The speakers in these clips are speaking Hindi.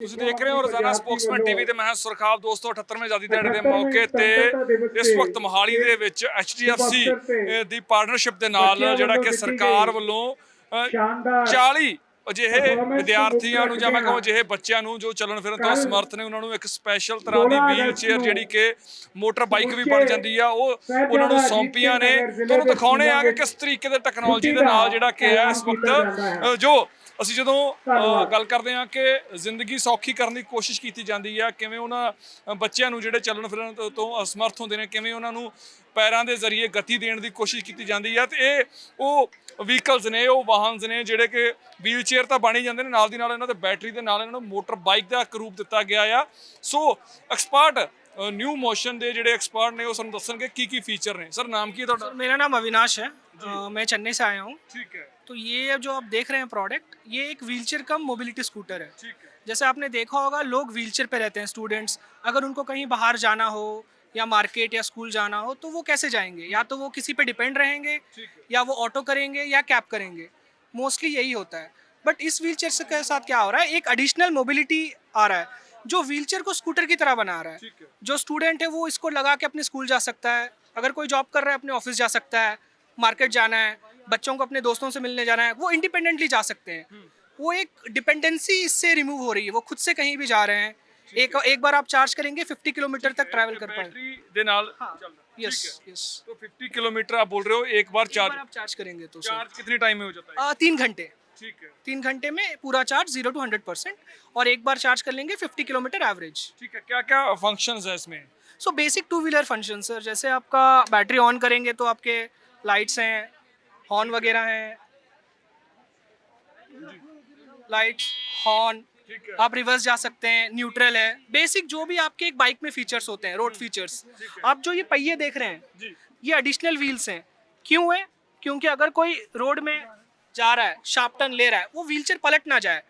ਤੁਸੀਂ ਦੇਖ ਰਹੇ ਹੋ ਰੋਜ਼ਾਨਾ ਸਪੋਕਸਮੈਨ ਟੀਵੀ ਤੇ ਮੈਂ ਸੁਰਖਾਬ ਦੋਸਤੋ 78ਵੇਂ ਆਜ਼ਾਦੀ ਦਿਹਾੜੇ ਦੇ ਮੌਕੇ ਤੇ ਇਸ ਵਕਤ ਮੋਹਾਲੀ ਦੇ ਵਿੱਚ HDFC ਦੀ ਪਾਰਟਨਰਸ਼ਿਪ ਦੇ ਨਾਲ ਜਿਹੜਾ ਕਿ ਸਰਕਾਰ ਵੱਲੋਂ ਅ, 40 ਅਜਿਹੇ ਵਿਦਿਆਰਥੀਆਂ ਨੂੰ ਜਾਂ ਮੈਂ ਕਹਾਂ ਅਜਿਹੇ ਬੱਚਿਆਂ ਨੂੰ ਜੋ ਚੱਲਣ ਫਿਰਨ ਤੋਂ ਅਸਮਰਥ ਨੇ ਉਹਨਾਂ ਨੂੰ ਇੱਕ ਸਪੈਸ਼ਲ ਤਰ੍ਹਾਂ ਦੀ ਵੀਲ ਚੇਅਰ ਜਿਹੜੀ ਕਿ ਮੋਟਰ ਬਾਈਕ ਵੀ ਬਣ ਜਾਂਦੀ ਆ ਉਹ ਉਹਨਾਂ ਨੂੰ ਸੌਂਪੀਆਂ ਨੇ। ਤੁਹਾਨੂੰ ਦਿਖਾਉਣੇ ਆ ਕਿ ਕਿਸ ਤਰੀਕੇ ਦੇ ਟੈਕਨੋਲੋਜੀ ਦੇ ਨਾਲ ਜਿਹੜਾ ਕਿ ਹੈ ਇਸ ਵਕਤ ਜੋ ਅਸੀਂ ਜਦੋਂ ਗੱਲ ਕਰਦੇ ਹਾਂ ਕਿ ਜ਼ਿੰਦਗੀ ਸੌਖੀ ਕਰਨ ਦੀ ਕੋਸ਼ਿਸ਼ ਕੀਤੀ ਜਾਂਦੀ ਹੈ ਕਿਵੇਂ ਉਹਨਾਂ ਬੱਚਿਆਂ ਨੂੰ ਜਿਹੜੇ ਚੱਲਣ ਫਿਰਨ ਤੋਂ ਅਸਮਰਥ ਹੁੰਦੇ ਨੇ ਕਿਵੇਂ ਉਹਨਾਂ ਨੂੰ ਪੈਰਾਂ ਦੇ ਜ਼ਰੀਏ ਗਤੀ ਦੇਣ ਦੀ ਕੋਸ਼ਿਸ਼ ਕੀਤੀ ਜਾਂਦੀ ਹੈ ਤੇ ਇਹ ਉਹ ਵਹੀਕਲਸ ਨੇ ਉਹ ਵਾਹਨਸ ਨੇ ਜਿਹੜੇ ਕਿ ਵੀਲ ਚੇਅਰ ਤਾਂ ਬਣ ਹੀ ਜਾਂਦੇ ਨੇ ਨਾਲ ਦੀ ਨਾਲ ਇਹਨਾਂ ਦੇ ਬੈਟਰੀ ਦੇ ਨਾਲ ਇਹਨਾਂ ਨੂੰ ਮੋਟਰ ਬਾਈਕ ਦਾ ਇੱਕ ਰੂਪ ਦਿੱਤਾ ਗਿਆ ਆ ਸੋ ਐਕਸਪਰਟ ਨਿਊ ਮੋਸ਼ਨ ਦੇ ਜਿਹੜੇ ਐਕਸਪਰਟ ਨੇ ਉਹ ਸਾਨੂੰ ਦੱਸਣਗੇ ਕੀ ਕੀ ਫੀਚਰ ਨੇ ਸਰ ਨਾਮ ਕੀ ਹੈ ਤੁਹਾਡਾ मेरा नाम अविनाश है अ, मैं चेन्नई से आया हूँ ਠੀਕ ਹੈ तो ये जो आप देख रहे हैं प्रोडक्ट ये एक व्हीलचेयर कम मोबिलिटी स्कूटर है ਠੀਕ ਹੈ जैसे आपने देखा होगा लोग व्हीलचेयर पे रहते हैं स्टूडेंट्स अगर उनको कहीं बाहर जाना हो या मार्केट या स्कूल जाना हो तो वो कैसे जाएँगे? या तो वो किसी पे डिपेंड रहेंगे या वो ऑटो करेंगे या कैब करेंगे। मोस्टली यही होता है। बट इस व्हील चेयर के साथ क्या हो रहा है? एक एडिशनल मोबिलिटी आ रहा है जो व्हीलचेयर को स्कूटर की तरह बना रहा है। जो स्टूडेंट है वो इसको लगा के अपने स्कूल जा सकता है। अगर कोई जॉब कर रहा है अपने ऑफ़िस जा सकता है मार्केट जाना है बच्चों को अपने दोस्तों से मिलने जाना है वो इंडिपेंडेंटली जा सकते हैं। वो एक डिपेंडेंसी इससे रिमूव हो रही है। वो खुद से कहीं भी जा रहे हैं। एक एक बार आप चार्ज करेंगे 50 किलोमीटर तक ट्रैवल कर पाएंगे बैटरी ਦੇ ਨਾਲ हाँ ਚੱਲਦਾ यस ठीक है। यस तो 50 किलोमीटर आप बोल रहे हो एक बार एक बार चार्ज आप चार्ज करेंगे तो सर चार्ज कितने टाइम में हो जाता है आ, तीन घंटे ठीक है तीन घंटे में पूरा charge zero to hundred percent और एक बार चार्ज कर लेंगे फिफ्टी किलोमीटर एवरेज ठीक है क्या क्या फंक्शंस है इसमें so basic two wheeler function sir जैसे आपका बैटरी ऑन करेंगे तो आपके लाइट्स हैं हॉर्न वगैरह हैं लाइट्स हॉर्न ठीक है आप रिवर्स जा सकते हैं न्यूट्रल है। बेसिक जो भी आपके एक बाइक में फीचर्स होते हैं रोड फीचर्स आप जो ये पहिए देख रहे हैं जी। ये एडिशनल व्हील्स हैं। क्यों है? क्योंकि अगर कोई रोड में जा रहा है शार्प टर्न ले रहा है वो व्हीलचेयर पलट ना जाए।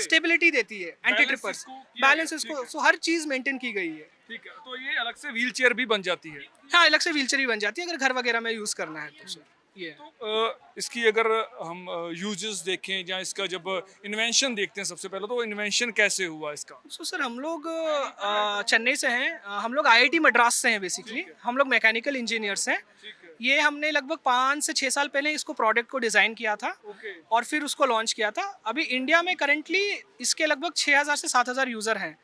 स्टेबिलिटी देती है एंटी ट्रिपर्स बैलेंस इसको सो हर चीज़ मेंटेन की गई है। ठीक है तो ये अलग से व्हील चेयर भी बन जाती है। हाँ अलग से व्हीलचेयर भी बन जाती है अगर घर वगैरह में यूज़ करना है तो। है। तो इसकी अगर हम यूजेस देखें या इसका जब इन्वेंशन देखते हैं सबसे पहले तो इन्वेंशन कैसे हुआ इसका? सो सर हम लोग चेन्नई से हैं। हम लोग आईआईटी मद्रास से हैं बेसिकली हम लोग मैकेनिकल इंजीनियर्स हैं। ये हमने लगभग पाँच से छः साल पहले इसको प्रोडक्ट को डिज़ाइन किया था और फिर उसको लॉन्च किया था। अभी इंडिया में करेंटली इसके लगभग 6000 से 7000 यूज़र हैं।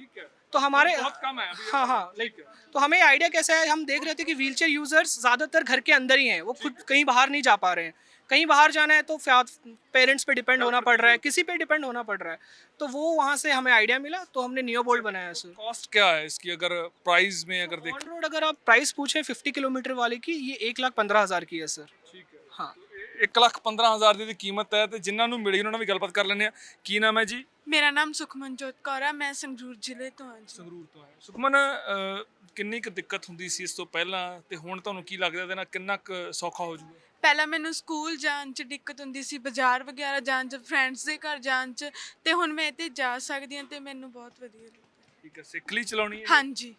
ठीक है तो हमारे बहुत कम है अभी हाँ हाँ लाइक तो हमें आइडिया कैसा है हम देख रहे थे कि व्हीलचेयर यूजर्स ज़्यादातर घर के अंदर ही हैं वो खुद कहीं बाहर नहीं जा पा रहे हैं कहीं बाहर जाना है तो पेरेंट्स पे डिपेंड होना पड़ रहा है किसी पे डिपेंड होना पड़ रहा है तो वो वहाँ से हमें आइडिया मिला तो हमने नियो बोल्ट बनाया सर कॉस्ट क्या है इसकी अगर प्राइस में अगर देखें ऑन रोड अगर आप प्राइस पूछें 50 किलोमीटर वाले की ये एक लाख पंद्रह हज़ार की है सर ਠੀਕ ਹੈ हाँ 1 ਲੱਖ 15000 ਦੀ ਇਹਦੀ ਕੀਮਤ ਹੈ ਤੇ ਜਿਨ੍ਹਾਂ ਨੂੰ ਮਿਲੀ ਉਹਨਾਂ ਨਾਲ ਵੀ ਗੱਲਬਾਤ ਕਰ ਲੈਂਦੇ ਆ ਕੀ ਨਾਮ ਹੈ ਜੀ ਮੇਰਾ ਨਾਮ ਸੁਖਮਨਜੋਤ ਕੌਰ ਆ ਮੈਂ ਸੰਗਰੂਰ ਜ਼ਿਲ੍ਹੇ ਤੋਂ ਹਾਂ ਜੀ। ਸੰਗਰੂਰ ਤੋਂ ਹੈ ਸੁਖਮਨ ਅਹ, ਕਿੰਨੀ ਕੁ ਦਿੱਕਤ ਹੁੰਦੀ ਸੀ ਇਸ ਤੋਂ ਪਹਿਲਾਂ ਤੇ ਹੁਣ ਤੁਹਾਨੂੰ ਕੀ ਲੱਗਦਾ ਇਹਦੇ ਨਾਲ ਕਿੰਨਾ ਕੁ ਸੌਖਾ ਹੋ ਜਾਊਗਾ? ਪਹਿਲਾਂ ਮੈਨੂੰ ਸਕੂਲ ਜਾਣ 'ਚ ਦਿੱਕਤ ਹੁੰਦੀ ਸੀ ਬਾਜ਼ਾਰ ਵਗੈਰਾ ਜਾਣ 'ਚ ਫਰੈਂਡਸ ਦੇ ਘਰ ਜਾਣ 'ਚ ਤੇ ਹੁਣ ਮੈਂ ਇੱਥੇ ਜਾ ਸਕਦੀ ਹਾਂ ਤੇ ਮੈਨੂੰ ਬਹੁਤ ਵਧੀਆ ਲੱਗਦਾ। ਠੀਕ ਹੈ ਸਿੱਖਲੀ ਚਲਾਉਣੀ ਹੈ ਹਾਂਜੀ।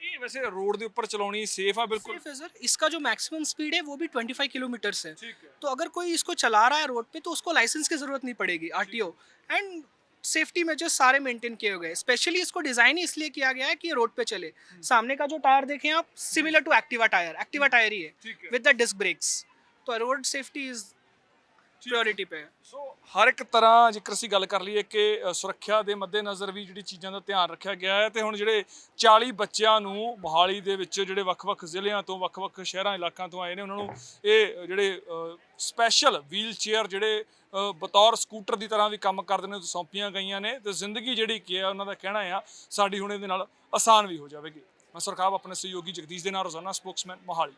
ਇਹ ਵੈਸੇ ਰੋਡ ਦੇ ਉੱਪਰ ਚਲਾਉਣੀ ਸੇਫ ਆ बिल्कुल ਬਿਲਕੁਲ सर इसका जो मैक्सिमम स्पीड है वो भी 25 किलोमीटर है ठीक है तो अगर कोई इसको चला रहा है रोड पे तो उसको लाइसेंस की ज़रूरत नहीं पड़ेगी आर एंड सेफ्टी मेजर्स सारे मेंटेन किए गए स्पेशली इसको डिज़ाइन ही इसलिए किया गया है कि ये रोड पे चले। सामने का जो टायर देखें आप similar to Activa tyre Activa tyre ही है है। विद द डिस्क ब्रेक्स तो रोड सेफ्टी इज़ ਪ੍ਰਾਇੋਰਟੀ ਪਏ ਸੋ ਹਰ ਇੱਕ ਤਰ੍ਹਾਂ ਜੇਕਰ ਅਸੀਂ ਗੱਲ ਕਰ ਲਈਏ ਕਿ ਸੁਰੱਖਿਆ ਦੇ ਮੱਦੇਨਜ਼ਰ ਵੀ ਜਿਹੜੀ ਚੀਜ਼ਾਂ ਦਾ ਧਿਆਨ ਰੱਖਿਆ ਗਿਆ ਹੈ ਤੇ ਹੁਣ ਜਿਹੜੇ 40 ਬੱਚਿਆਂ ਨੂੰ ਮੋਹਾਲੀ ਦੇ ਵਿੱਚ ਜਿਹੜੇ ਵੱਖ-ਵੱਖ ਜ਼ਿਲ੍ਹਿਆਂ ਤੋਂ, ਵੱਖ-ਵੱਖ ਸ਼ਹਿਰਾਂ, ਇਲਾਕਿਆਂ ਤੋਂ ਆਏ ਨੇ, ਉਹਨਾਂ ਨੂੰ ਇਹ ਜਿਹੜੇ ਸਪੈਸ਼ਲ ਵੀਲਚੇਅਰ ਜਿਹੜੇ ਬਤੌਰ ਸਕੂਟਰ ਦੀ ਤਰ੍ਹਾਂ ਵੀ ਕੰਮ ਕਰਦੇ ਨੇ, ਉਹ ਸੌਂਪੀਆਂ ਗਈਆਂ ਨੇ ਤੇ ਜ਼ਿੰਦਗੀ ਜਿਹੜੀ ਕੀ ਹੈ, ਉਹਨਾਂ ਦਾ ਕਹਿਣਾ ਆ, ਸਾਡੀ ਹੁਣ ਇਹਦੇ ਨਾਲ ਆਸਾਨ ਵੀ ਹੋ ਜਾਵੇਗੀ। ਮੈਂ ਸਰਕਾਰ ਆਪਣੇ ਸਹਿਯੋਗੀ ਜਗਦੀਸ਼ ਦੇ ਨਾਲ ਰੋਜ਼ਾਨਾ ਸਪੋਕਸਮੈਨ ਮੋਹਾਲੀ।